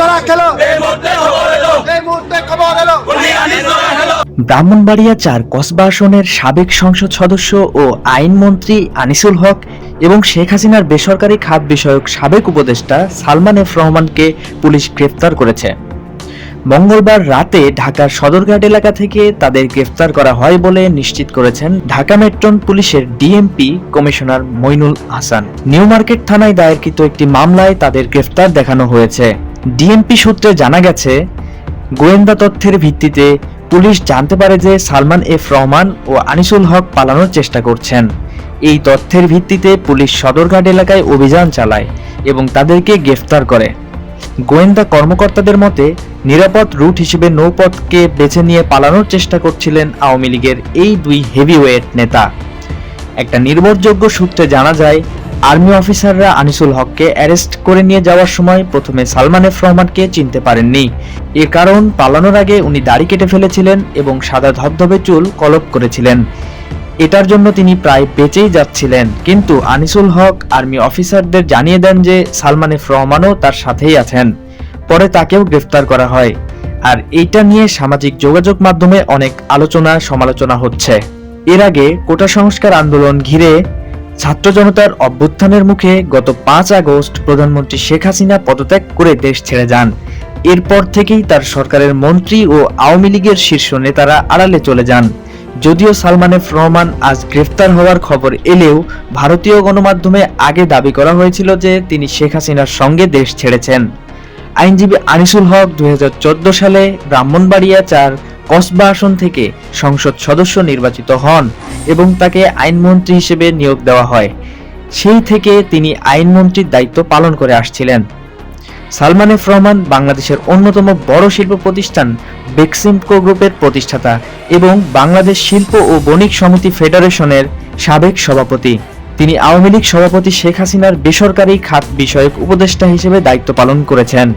ধরা খেলো। এই মুহূর্তে খবর এলো। ব্রাহ্মণবাড়িয়া চার কসবা আসনের সাবেক সংসদ সদস্য ও আইনমন্ত্রী আনিসুল হক এবং শেখ হাসিনার বেসরকারি খাত বিষয়ক সাবেক উপদেষ্টা সালমান এফ রহমানকে পুলিশ গ্রেফতার করেছে। মঙ্গলবার রাতে ঢাকার সদরঘাট এলাকা থেকে তাদের গ্রেফতার করা হয় বলে নিশ্চিত করেছেন ঢাকা মেট্রন পুলিশের DMP commissioner Moinul Hasan. New market থানায় দায়েরকৃত একটি মামলায় তাদের গ্রেফতার দেখানো হয়েছে। ডিএমপি সূত্রে জানা গেছে, গোয়েন্দা তথ্যের ভিত্তিতে পুলিশ জানতে পারে যে সালমান এফ রহমান ও আনিসুল হক পালানোর চেষ্টা করছেন। এই তথ্যের ভিত্তিতে পুলিশ সদরঘাট এলাকায় অভিযান চালায় এবং তাদেরকে গ্রেফতার করে। গোয়েন্দা কর্মকর্তাদের মতে, নিরাপদ রুট হিসেবে নৌপথকে বেছে নিয়ে পালানোর চেষ্টা করছিলেন আওয়ামী লীগের এই দুই হেভিওয়েট নেতা। একটা নির্ভরযোগ্য সূত্রে জানা যায় আর্মি অফিসাররা আনিসুল হককে অ্যারেস্ট করে নিয়ে যাওয়ার সময় প্রথমে সালমান এফ রহমানকে চিনতে পারেননি। এ কারণ পালানোর আগে উনি দাড়ি কেটে ফেলেছিলেন এবং সাদা ধবধবে চুল কলপ করেছিলেন। এটার জন্য তিনি প্রায় বেঁচেই যাচ্ছিলেন। কিন্তু আনিসুল হক আর্মি অফিসারদের জানিয়ে দেন যে সালমান এফ রহমানও তার সাথেই আছেন। পরে তাকেও গ্রেফতার করা হয়। আর এইটা নিয়ে সামাজিক যোগাযোগ মাধ্যমে অনেক আলোচনা সমালোচনা হচ্ছে। এর আগে কোটা সংস্কার আন্দোলন ঘিরে ছাত্র জনতার অভ্যুত্থানের মুখে গত পাঁচ আগস্ট প্রধানমন্ত্রী শেখ হাসিনা পদত্যাগ করে দেশ ছেড়ে যান। এরপর থেকেই তার সরকারের মন্ত্রী ও আওয়ামী লীগের শীর্ষ নেতারা আড়ালে চলে যান। যদিও সালমান রহমান আজ গ্রেফতার হওয়ার খবর এলেও ভারতীয় গণমাধ্যমে আগে দাবি করা হয়েছিল যে তিনি শেখ হাসিনার সঙ্গে দেশ ছেড়েছেন। আইনজীবী আনিসুল হক দুই হাজার চোদ্দ সালে ব্রাহ্মণবাড়িয়া চার কসবা আসন থেকে সংসদ সদস্য নির্বাচিত হন এবং তাকে আইনমন্ত্রী হিসেবে নিয়োগ দেওয়া হয়। সেই থেকে তিনি আইনমন্ত্রীর দায়িত্ব পালন করে আসছিলেন। সালমান এফ রহমান বাংলাদেশের অন্যতম বড় শিল্প প্রতিষ্ঠান বেক্সিমকো গ্রুপের প্রতিষ্ঠাতা এবং বাংলাদেশ শিল্প ও বণিক সমিতি ফেডারেশনের সাবেক সভাপতি। তিনি আওয়ামী লীগ সভাপতি শেখ হাসিনার বেসরকারি খাত বিষয়ক উপদেষ্টা হিসেবে দায়িত্ব পালন করেছেন।